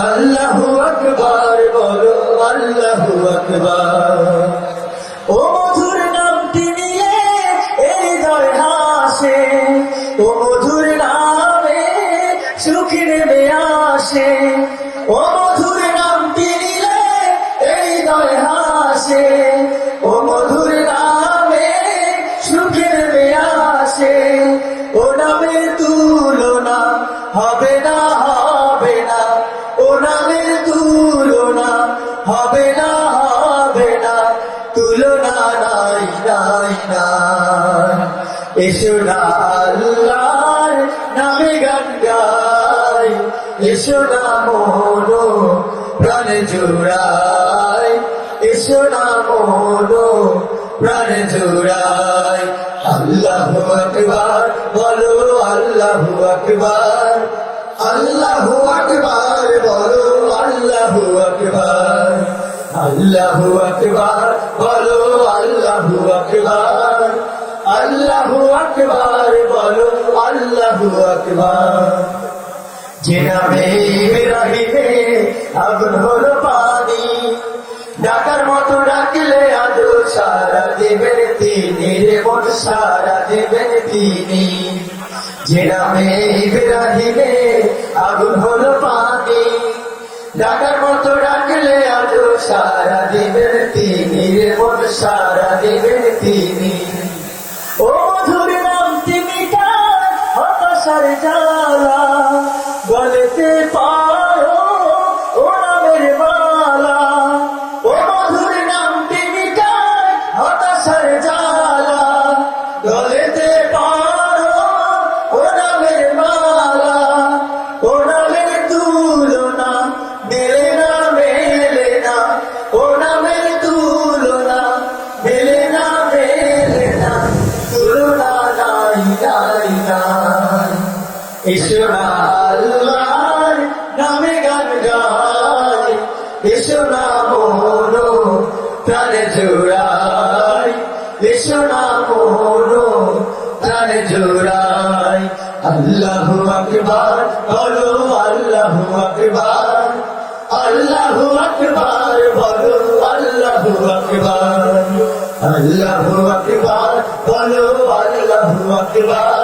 আল্লাহু আকবার, বলো আল্লাহ আকবার। ও মধুর নামটি নিয়ে এই হৃদয় হাসে, ও মধুর নামে সুখী নেমে আসে। ও নামের তুলনা হবে না হবে না, তুলনা নাই নাই নাই। এসো না আল্লাহর নামে গান গাই, এসো না মনো প্রাণ জোড়াই, এসো না মনো প্রাণ জোড়াই। আল্লাহু আকবার, বলো আল্লাহু আকবার। আল্লাহু আকবার, বলো আল্লাহু আকবার আল্লাহু আকবার, বলো আল্লাহু আকবার আল্লাহু আকবার, বলো আল্লাহু আকবার। যে নামে রাহিবে, আগুন হলো পানি। ডাকার মতো ডাকলে আদো সারা দেবেন তিনি রে মন, সারা দেবেন তিনি। যে নামে রাহিবে আগুন হলো না নামে গান গাই না মনো প্রাণে জোড়াই না মনো প্রাণে জোড়াই আল্লাহু আকবার, বলো আল্লাহু আকবার। আল্লাহু আকবার, বলো আল্লাহু আকবার। আল্লাহু আকবার, বলো আল্লাহু আকবার।